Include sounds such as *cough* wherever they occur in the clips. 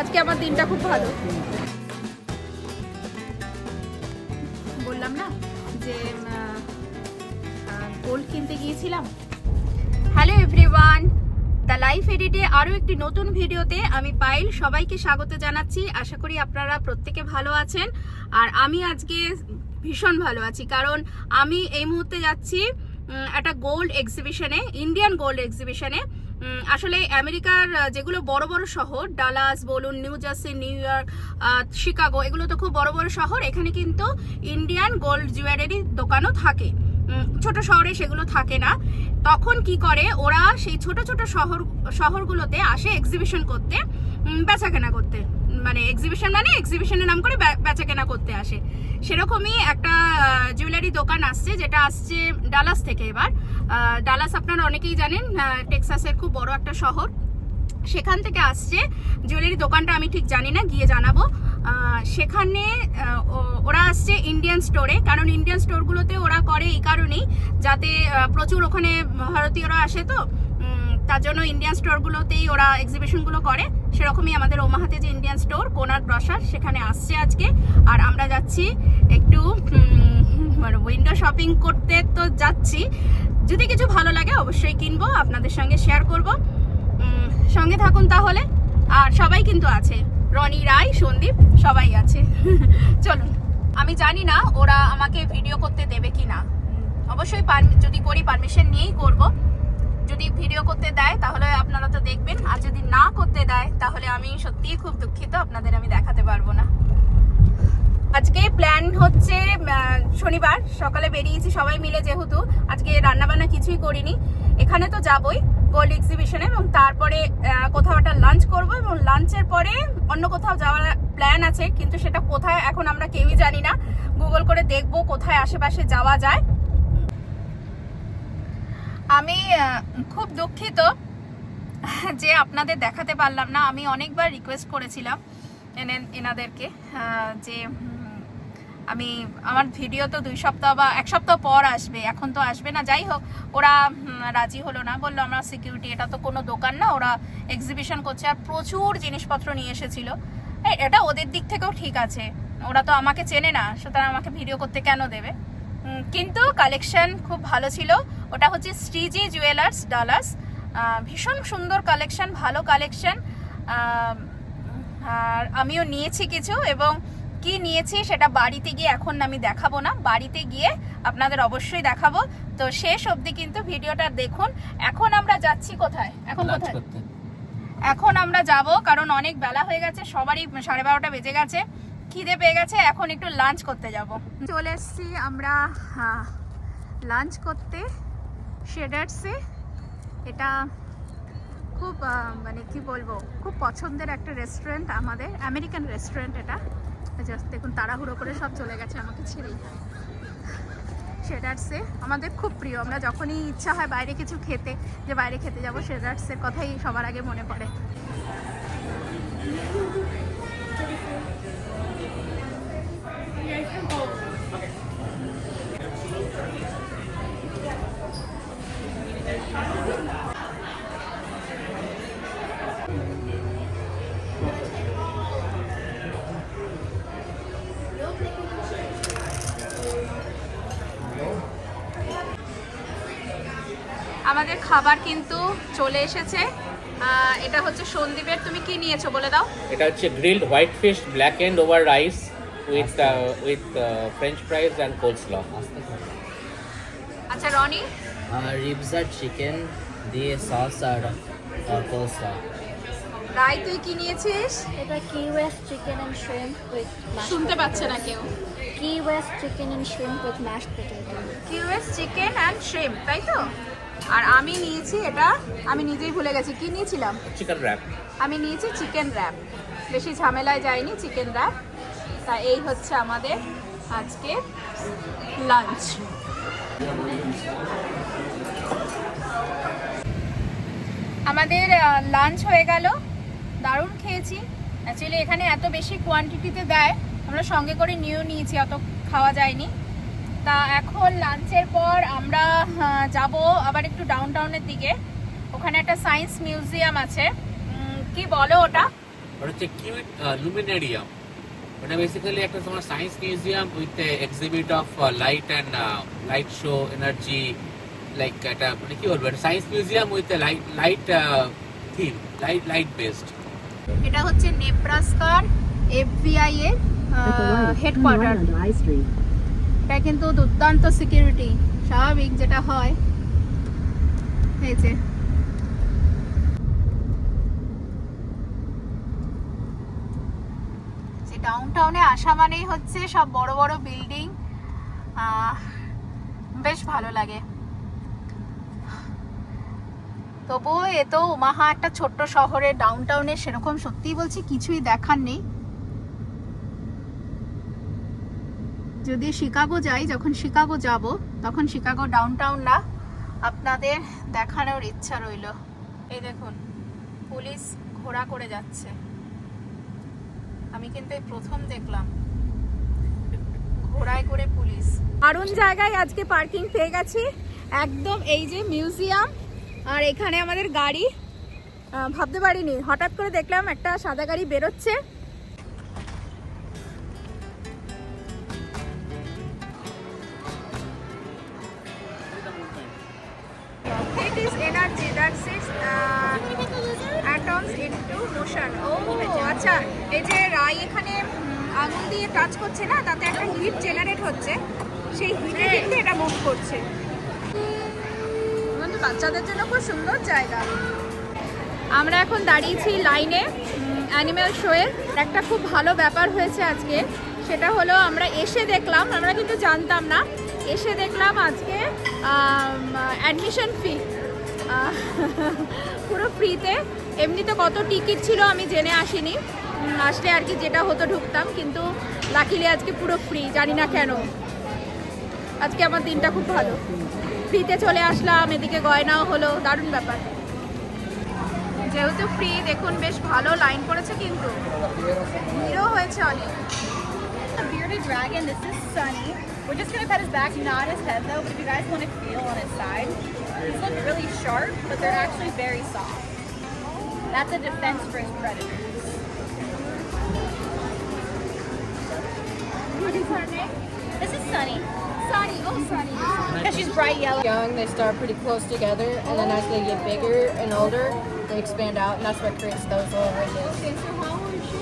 আজকে আমার দিনটা খুব ভালো। বললাম না যে গোল্ড কিনতে গিয়েছিলাম। হ্যালো এভরিওয়ান দ্য লাইফ এডিটে আরও একটি নতুন ভিডিওতে আমি পাইল সবাইকে স্বাগত জানাচ্ছি। আশা করি আপনারা প্রত্যেকে ভালো আছেন। আর আমি আজকে ভীষণ ভালো আছি, কারণ আমি এই মুহূর্তে যাচ্ছি একটা গোল্ড এক্সিবিশনে ইন্ডিয়ান গোল্ড এক্সিবিশনে আসলে আমেরিকার যেগুলো বড় বড় শহর, ডালাস বলুন, New Jersey, New York Chicago, এগুলো তো খুব বড় বড় শহর। এখানে কিন্তু ইন্ডিয়ান গোল্ড জুয়েলারি দোকানও থাকে। ছোট শহরে সেগুলো থাকে না। তখন কি করে, ওরা সেই ছোট ছোট শহর, শহরগুলোতে আসে এক্সিবিশন করতে বেচাকেনা করতে। মানে এক্সিবিশন মানে এক্সিবিশনের নাম করে বে- বেচাকেনা করতে আসে। সেরকমই একটা জুয়েলারি দোকান আসছে, যেটা আসছে ডালাস থেকে এবার। ডালাস আপনারা অনেকেই জানেন টেক্সাসের খুব বড় একটা শহর। সেখান থেকে আসছে জুয়েলারি দোকানটা, আমি ঠিক জানি না, গিয়ে জানাব। সেখানে ওরা আসছে ইন্ডিয়ান স্টোরে কারণ ইন্ডিয়ান স্টোরগুলোতে ওরা করে এই কারণেই, যাতে প্রচুর ওখানে ভারতীয়রা আসে তো। তার জন্য ইন্ডিয়ান স্টোরগুলোতেই ওরা এক্সিবিশনগুলো করে। সেরকমই আমাদের ওমাহাতে যে ইন্ডিয়ান স্টোর কোনার ব্রসার সেখানে আসছে আজকে। আর আমরা যাচ্ছি একটু মানে উইন্ডো শপিং করতে তো যাচ্ছি। যদি কিছু ভালো লাগে অবশ্যই কিনবো, আপনাদের সঙ্গে শেয়ার করব। সঙ্গে থাকুন তাহলে। আর সবাই কিন্তু আছে। রনি রায় সন্দীপ, সবাই আছে। *laughs* চলুন। আমি জানি না ওরা আমাকে ভিডিও করতে দেবে কি না অবশ্যই যদি করি পারমিশন নিয়েই করব। যদি ভিডিও করতে দেয়, তাহলে আপনারা তো দেখবেন। আর যদি না করতে দেয়, তাহলে আমি সত্যিই খুব দুঃখিত, আপনাদের আমি দেখাতে পারব না। আজকে প্ল্যান হচ্ছে শনিবার, সকালে বেরিয়েছি সবাই মিলে যেহেতু, আজকে রান্না বান্না কিছুই করিনি। এখানে তো যাবই গোল্ড এক্সিবিশনে এবং তারপরে কোথাও একটা লাঞ্চ করব, এবং লাঞ্চের পরে অন্য কোথাও যাওয়ার প্ল্যান আছে, কিন্তু সেটা কোথায়, এখন আমরা কেউই জানি না। গুগল করে দেখব কোথায় আশেপাশে যাওয়া যায়। আমি খুব দুঃখিত যে আপনাদের দেখাতে পারলাম না। আমি অনেকবার রিকোয়েস্ট করেছিলাম এনে- এনাদেরকে যে আমি, আমার ভিডিও তো দুই সপ্তাহ বা এক সপ্তাহ পর আসবে, এখন তো আসবে না। যাই হোক, ওরা রাজি হলো না, বলল আমরা সিকিউরিটি এটা তো কোনো দোকান না, ওরা এক্সিবিশন করছে আর প্রচুর জিনিসপত্র নিয়ে এসেছিল। এটা ওদের দিক থেকেও ঠিক আছে, ওরা তো আমাকে চেনে না, সুতরাং আমাকে ভিডিও করতে কেন দেবে? কিন্তু কালেকশন খুব ভালো ছিল। ওটা হচ্ছে শ্রীজি জুয়েলার্স ডালাস ভীষণ সুন্দর কালেকশন ভালো কালেকশন আর আমিও নিয়েছি কিছু এবং কি নিয়েছি সেটা বাড়িতে গিয়ে এখন আমি দেখাবো না। বাড়িতে গিয়ে আপনাদের অবশ্যই দেখাবো। তো শেষ অবধি কিন্তু ভিডিওটা দেখুন। এখন আমরা যাচ্ছি কোথায়? এখন কোথায়? এখন আমরা যাব কারণ অনেক বেলা হয়ে গেছে সবারই সাড়ে বারোটা বেজে গেছে। খিদে পেয়ে গেছে, এখন একটু লাঞ্চ করতে যাব। চলে এসেছি আমরা লাঞ্চ করতে শেডার্সে এটা খুব মানে কি বলব, খুব পছন্দের একটা রেস্টুরেন্ট আমাদের আমেরিকান রেস্টুরেন্ট এটা। জাস্ট দেখুন, তাড়াহুড়ো করে সব চলে গেছে আমাকে ছেড়েই। শেডার্সে আমাদের খুব প্রিয়। আমরা যখনই ইচ্ছা হয় বাইরে কিছু খেতে, যে বাইরে খেতে যাব শেডার্সের কথাই সবার আগে মনে পড়ে। আমাদের খাবার কিন্তু চলে এসেছে। এটা হচ্ছে সন্দীপের তুমি কি নিয়েছো বলে দাও? এটা হচ্ছে grilled white fish, black and over rice. With with French fries and coleslaw আচ্ছা রনি? রিবস আর চিকেন দিয়ে সস আর কোলসা রাই তুই কি নিয়েছিস? এটা Key West chicken and shrimp with mashed শুনতে পাচ্ছে না কেউ। Key West chicken and shrimp with mashed potato. কিউএস চিকেন অ্যান্ড শ্রিম তাই তো? আর আমি নিয়েছি এটা আমি নিজেই ভুলে গেছি কি নিয়েছিলাম? চিকেন র্যাপ আমি নিয়েছি চিকেন র্যাপ বেশি ঝামেলায় যায়নি চিকেন র্যাপ তা এই হচ্ছে আমাদের আজকে লাঞ্চ আমাদের লাঞ্চ হয়ে গেল। দারুণ খেয়েছি। অ্যাকচুয়ালি এখানে এত বেশি কোয়ান্টিটিতে দেয়। আমরা সঙ্গে করে নিয়েও নিয়েছি, অত খাওয়া যায়নি। তা এখন লাঞ্চের পর আমরা যাব আবার একটু ডাউন টাউনের দিকে। ওখানে একটা সায়েন্স মিউজিয়াম আছে। কি বলো ওটা? ওটা বেসিক্যালি একটা তোমার science museum with exhibit of light and light show energy like একটা মানে কি বলব science museum with light light theme light light based এটা হচ্ছে নেব্রাস্কার এফবিআই এর হেডকোয়ার্টার এটা কিন্তু দুর্দান্ত সিকিউরিটি স্বাভাবিক যেটা হয়। এই যে। যে ডাউনটাউনে আসা মানেই হচ্ছে সব বড় বড় বিল্ডিং বেশ ভালো লাগে। তবুও এ তো ওমাহা একটা ছোট্ট শহরে ডাউনটাউনে সেরকম সত্যিই বলছি কিছুই দেখার নেই। যদি শিকাগো যাই, যখন শিকাগো যাব, তখন শিকাগো ডাউনটাউন না আপনাদের দেখানোর ইচ্ছা রইল। এই দেখুন, পুলিশ ঘোড়া করে যাচ্ছে। আমি কিন্তু এই প্রথম দেখলাম। ঘোড়ায় করে পুলিশ। দারুণ জায়গায় আজকে পার্কিং পেয়ে গেছি। একদম এই যে মিউজিয়াম আর এখানে আমাদের গাড়ি। ভাবতে পারিনি, হঠাৎ করে দেখলাম একটা সাদা গাড়ি বেরোচ্ছে। রাই এখানে আঙুল দিয়ে টাচ করছে না তাতে একটা হিট জেনারেট হচ্ছে। সেই হিটে কিন্তু এটা মুভ করছে। আমাদের বাচ্চাদের জন্য খুব সুন্দর জায়গা। আমরা এখন দাঁড়িয়েছি লাইনে অ্যানিম্যাল শোয়ের একটা খুব ভালো ব্যাপার হয়েছে আজকে সেটা হলো আমরা এসে দেখলাম আমরা কিন্তু জানতাম না এসে দেখলাম আজকে অ্যাডমিশন ফি *laughs* পুরো ফ্রিতে এমনিতে কত টিকিট ছিল আমি জেনে আসিনি। আসলে আর কি যেটা হতো ঢুকতাম কিন্তু লাকিলি আজকে পুরো ফ্রি জানি না কেন আজকে আমার দিনটা খুব ভালো ফ্রিতে চলে আসলাম এদিকে গয়নাও হলো দারুণ ব্যাপার যেহেতু ফ্রি দেখুন বেশ ভালো লাইন পড়েছে কিন্তু ভিড়ও হয়েছে অনেক dragon. This is Sunny. We're just gonna pet his back, not his head though. But if you guys want to feel on his side, these look really sharp, but they're actually very soft. That's a defense for his predators. What is her name? This is Sunny. Sunny. Oh, Sunny. Because she's bright yellow. young, they start pretty close together, and then as they get bigger and older, they expand out, and that's what creates those little ridges. Okay, so how old is she?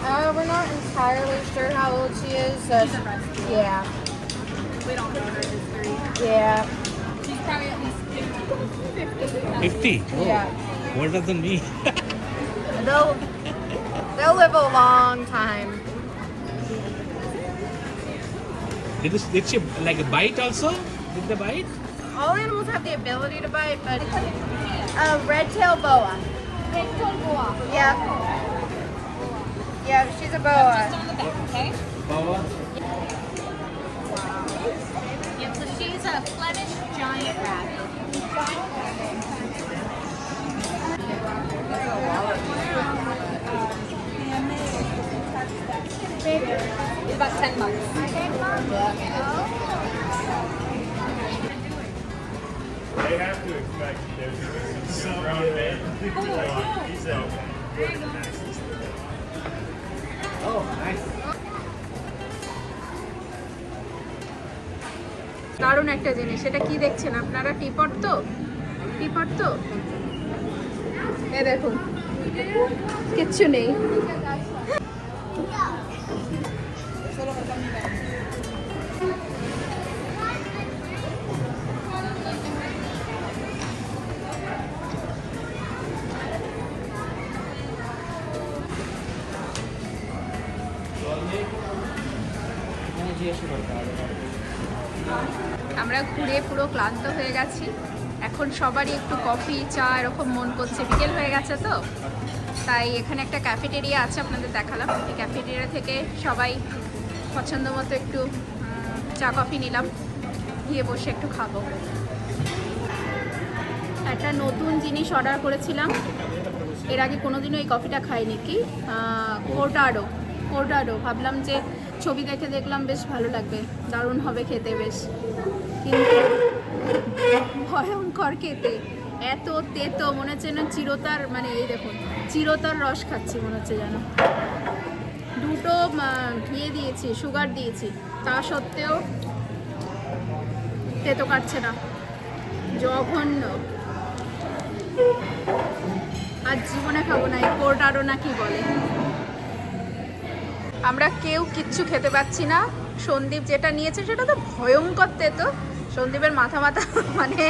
Uh, we're not entirely sure how old she is. Uh, yeah, We don't know her history. yeah, She's probably at least 50 50. yeah. what does that mean *laughs* They'll they'll live a long time. Did, this, did she like a bite also did the bite All animals have the ability to bite, but a red-tail boa. Red-tail boa. Yeah, yeah, she's a boa. Boa. Yep, so she's a Flemish giant rabbit. দারুণ একটা জিনিস। এটা কি দেখছেন আপনারা? Teapot তো? Teapot তো? এ দেখুন। কিচ্ছু নেই। গেছি। এখন সবারই একটু কফি, চা এরকম মন করছে। বিকেল হয়ে গেছে তো। তাই এখানে একটা ক্যাফেটেরিয়া আছে আপনাদের দেখালাম। এই ক্যাফেটেরিয়া থেকে সবাই পছন্দ মতো একটু চা, কফি নিলাম। গিয়ে বসে একটু খাব। একটা নতুন জিনিস অর্ডার করেছিলাম। এর আগে কোনোদিনও এই কফিটা খাইনি কি? কোর্টাডো কোর্টাডো ভাবলাম যে ছবি দেখে দেখলাম, বেশ ভালো লাগবে। দারুণ হবে খেতে, বেশ। কিন্তু ভয়ঙ্কর খেতে। এত তেতো, মনে হচ্ছে যেন চিরতার মানে এই দেখুন, চিরতার রস খাচ্ছি মনে হচ্ছে যেন। দুটো ইয়ে দিয়েছি, সুগার দিয়েছি। তা সত্ত্বেও তেতো কাটছে না। জঘন্য। আর জীবনে খাব না, এই কোর্ট আরও না কি বলে। আমরা কেউ কিচ্ছু খেতে পাচ্ছি না। সন্দীপ যেটা নিয়েছে সেটা তো ভয়ঙ্কর তেতো। সন্দীপের মাথা মাথা *laughs* মানে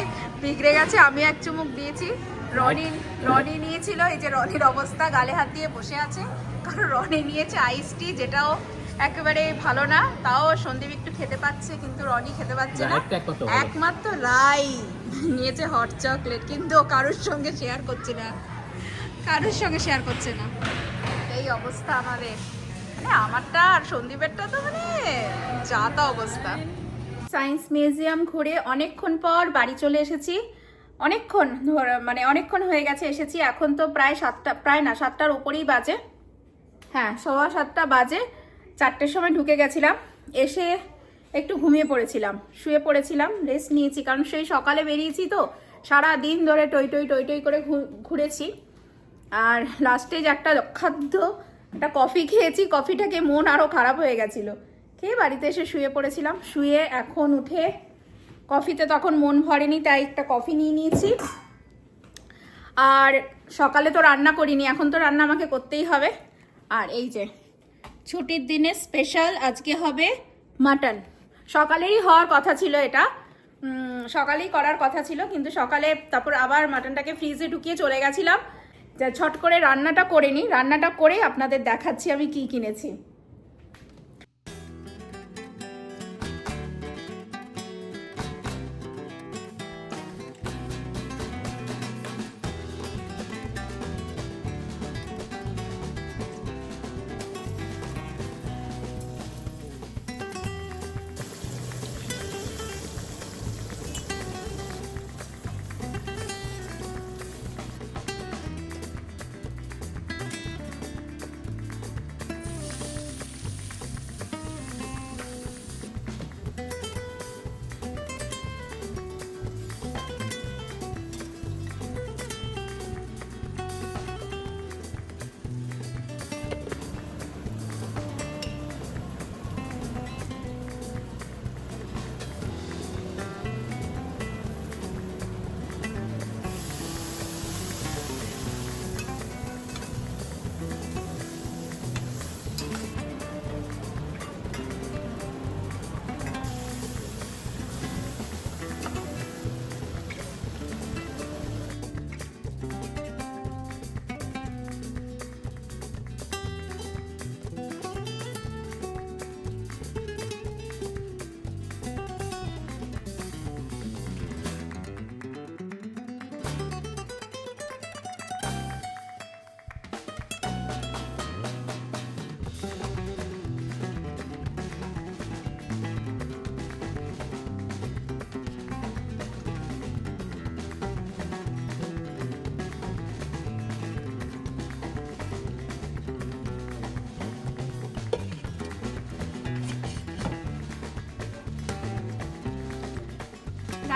বিগড়ে গেছে। আমি এক চুমুক দিয়েছি। রনি রনি নিয়েছিল। এই যে রনির অবস্থা গালে হাত দিয়ে বসে আছে। কারণ রনি নিয়েছে আইস টি যেটাও একেবারে ভালো না। তাও সন্দীপ একটু খেতে পাচ্ছে কিন্তু রনি খেতে পাচ্ছে না? একমাত্র রাই নিয়েছে হট চকলেট কিন্তু কারোর সঙ্গে শেয়ার করছে না। কারোর সঙ্গে শেয়ার করছে না। এই অবস্থা আমাদের। মানে আমারটা আর সন্দীপেরটা তো মানে যা তা অবস্থা। সায়েন্স মিউজিয়াম ঘুরে অনেকক্ষণ পর বাড়ি চলে এসেছি। অনেকক্ষণ মানে অনেকক্ষণ হয়ে গেছে, এসেছি এখন তো প্রায় সাতটা, প্রায় না, সাতটার উপরেই বাজে। হ্যাঁ সোয়া সাতটা বাজে, চারটের সময় ঢুকে গেছিলাম। এসে একটু ঘুমিয়ে পড়েছিলাম, শুয়ে পড়েছিলাম রেস্ট নিয়েছি, কারণ সেই সকালে বেরিয়েছি তো, সারা দিন ধরে টই টই টই টই করে ঘুরেছি। আর লাস্টে যে একটা খাদ্য একটা কফি খেয়েছি কফিটাকে মন আরও খারাপ হয়ে গেছিল। খেয়ে বাড়িতে এসে শুয়ে পড়েছিলাম? শুয়ে এখন উঠে কফিতে তখন মন ভরেনি, তাই একটা কফি নিয়ে নিয়েছি। আর সকালে তো রান্না করিনি, এখন তো রান্না আমাকে করতেই হবে। আর এই যে, ছুটির দিনে স্পেশাল আজকে হবে মাটন। সকালেরই হওয়ার কথা ছিল এটা। সকালেই করার কথা ছিল, কিন্তু সকালে তারপর আবার মাটনটাকে ফ্রিজে ঢুকিয়ে চলে গেছিলাম। যা ছট করে রান্নাটা করে নিই রান্নাটা করে আপনাদের দেখাচ্ছি আমি কি কিনেছি।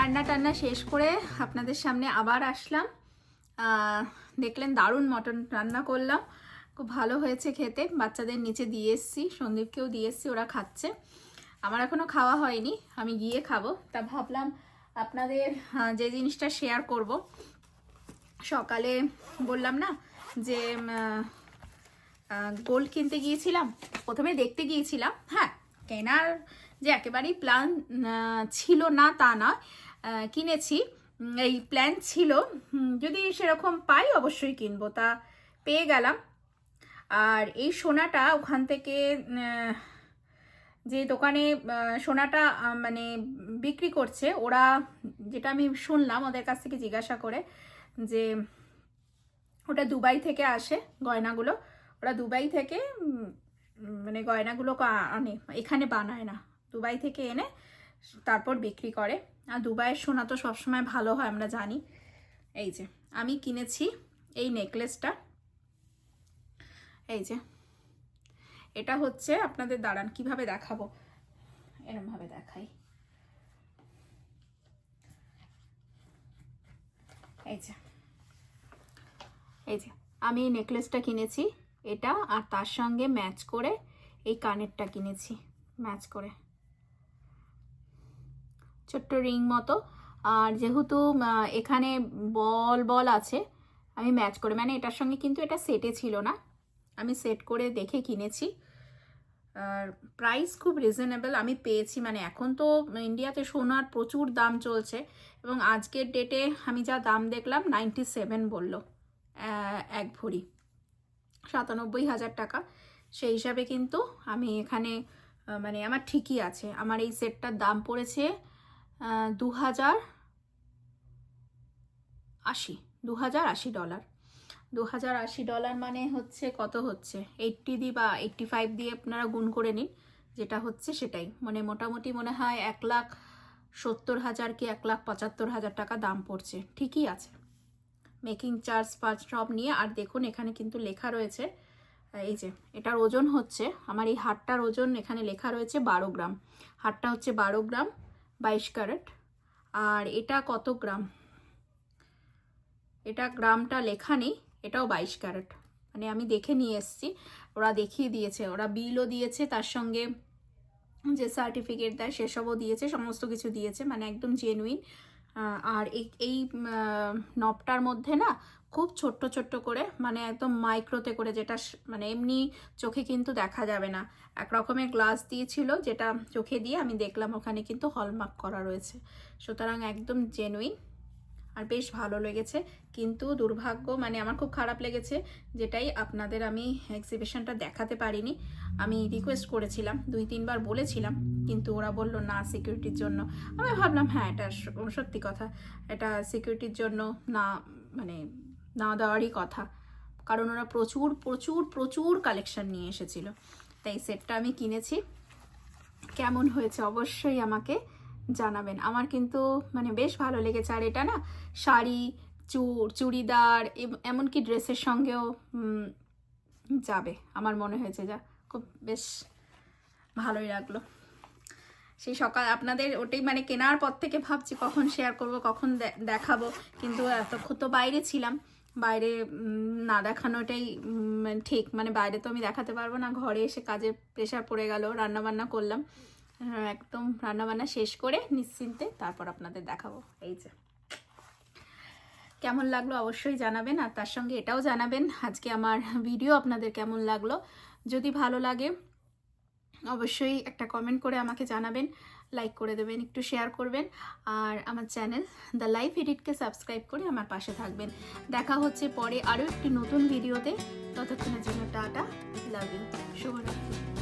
রান্না টান্না শেষ করে আপনাদের সামনে আবার আসলাম। দেখলেন দারুণ মটন রান্না করলাম। খুব ভালো হয়েছে খেতে। বাচ্চাদের নিচে দিয়ে এসছি। সন্দীপকেও দিয়ে এসছি ওরা খাচ্ছে। আমার এখনও খাওয়া হয়নি আমি গিয়ে খাব। তা ভাবলাম আপনাদের যে জিনিসটা শেয়ার করব। সকালে বললাম না যে গোল্ড কিনতে গিয়েছিলাম। প্রথমে দেখতে গিয়েছিলাম। হ্যাঁ কেনার যে একেবারেই প্ল্যান ছিল না তা না আহ, কিনেছি। এই প্ল্যান ছিল। যদি সেরকম পাই অবশ্যই কিনবো, তা পেয়ে গেলাম। আর এই সোনাটা ওখান থেকে যে দোকানে সোনাটা মানে বিক্রি করছে, ওরা যেটা আমি শুনলাম ওদের কাছ থেকে জিজ্ঞাসা করে যে, ওটা দুবাই থেকে আসে গয়নাগুলো। ওরা দুবাই থেকে মানে গয়নাগুলো আনে, এখানে বানায় না। দুবাই থেকে এনে তারপর বিক্রি করে। আর দুবাইয়ের সোনা তো সবসময় ভালো হয়, আমরা জানি। এই যে, আমি কিনেছি এই নেকলেসটা। এই যে, এটা হচ্ছে আপনাদের, দাঁড়ান, কীভাবে দেখাবো? এরমভাবে দেখাই। এই যে এই যে, আমি এই নেকলেসটা কিনেছি। এটা আর তার সঙ্গে ম্যাচ করে এই কানেরটা কিনেছি, ম্যাচ করে। ছোট্ট রিং মতো। আর যেহেতু এখানে বল বল আছে, আমি ম্যাচ করে মানে এটার সঙ্গে কিন্তু এটা সেটে ছিল না। আমি সেট করে দেখে কিনেছি। আর প্রাইস খুব রিজনেবল, আমি পেয়েছি। মানে এখন তো ইন্ডিয়াতে সোনার প্রচুর দাম চলছে এবং আজকের ডেটে আমি যা দাম দেখলাম, নাইনটি সেভেন বলল এক ভরি। সাতানব্বই হাজার টাকা। সেই হিসাবে কিন্তু আমি এখানে মানে আমার ঠিকই আছে। আমার এই সেটটার দাম পড়েছে দু হাজার আশি দু হাজার আশি ডলার দু হাজার আশি ডলার মানে হচ্ছে কত হচ্ছে? এইটটি দিয়ে বা এইটটি ফাইভ দিয়ে আপনারা গুণ করে নিন, যেটা হচ্ছে সেটাই। মানে মোটামুটি মনে হয় এক লাখ সত্তর হাজার কি এক লাখ পঁচাত্তর হাজার টাকা দাম পড়ছে। ঠিকই আছে। মেকিং চার্জ ফার্জ সব নিয়ে, আর দেখুন এখানে কিন্তু লেখা রয়েছে এই যে, এটার ওজন হচ্ছে, আমার এই হারটার ওজন এখানে লেখা রয়েছে বারো গ্রাম। হারটা হচ্ছে বারো গ্রাম বাইশ ক্যারেট। আর এটা কত গ্রাম? এটা গ্রামটা লেখা নেই, এটাও বাইশ ক্যারেট। মানে আমি দেখে নিয়ে এসেছি, ওরা দেখিয়ে দিয়েছে। ওরা বিলও দিয়েছে, তার সঙ্গে যে সার্টিফিকেট দেয়, সেসবও দিয়েছে, সমস্ত কিছু দিয়েছে। মানে একদম জেনুইন আর এই নবটার মধ্যে না খুব ছোট্ট ছোট্ট করে মানে একদম মাইক্রোতে করে যেটা মানে এমনি চোখে কিন্তু দেখা যাবে না। এক রকমের গ্লাস দিয়েছিল যেটা চোখে দিয়ে আমি দেখলাম ওখানে কিন্তু হলমার্ক করা রয়েছে। সুতরাং একদম জেনুইন আর বেশ ভালো লেগেছে। কিন্তু দুর্ভাগ্য মানে আমার খুব খারাপ লেগেছে যেটাই আপনাদের আমি এক্সিবিশনটা দেখাতে পারিনি। আমি রিকোয়েস্ট করেছিলাম, দুই, তিনবার বলেছিলাম, কিন্তু ওরা বলল, না সিকিউরিটির জন্য। আমি ভাবলাম হ্যাঁ এটা সত্যি কথা। এটা সিকিউরিটির জন্য না মানে না দেওয়ারই কথা। কারণ ওরা প্রচুর প্রচুর প্রচুর কালেকশন নিয়ে এসেছিল। তাই সেটটা আমি কিনেছি। কেমন হয়েছে অবশ্যই আমাকে জানাবেন। আমার কিন্তু মানে বেশ ভালো লেগেছে। আর এটা না, শাড়ি, চুর, চুড়িদার, এম- এমনকি ড্রেসের সঙ্গেও যাবে। আমার মনে হয়েছে যা, খুব বেশ ভালোই লাগল। সেই সকাল, আপনাদের ওটাই মানে কেনার পর থেকে ভাবছি কখন শেয়ার করব, কখন দেখাবো। কিন্তু এতক্ষণ তো বাইরে ছিলাম। বাইরে না দেখানোটাই ঠিক। মানে বাইরে তো আমি দেখাতে পারব না। ঘরে এসে কাজে প্রেশার পড়ে গেল রান্নাবান্না করলাম। হ্যাঁ, একদম রান্নাবান্না শেষ করে নিশ্চিন্তে তারপর আপনাদের দেখাবো। এই যে। কেমন লাগল অবশ্যই জানাবেন আর তার সঙ্গে এটাও জানাবেন আজকে আমার ভিডিও আপনাদের কেমন লাগল। যদি ভালো লাগে অবশ্যই একটা কমেন্ট করে আমাকে জানাবেন। লাইক করে দেবেন, একটু শেয়ার করবেন। আর আমার চ্যানেল দ্য লাইফ এডিটকে সাবস্ক্রাইব করে আমার পাশে থাকবেন। দেখা হচ্ছে পরে আরও একটি নতুন ভিডিওতে ততক্ষণের জন্য টাটা লাভ ইউ শুভরাত্রি।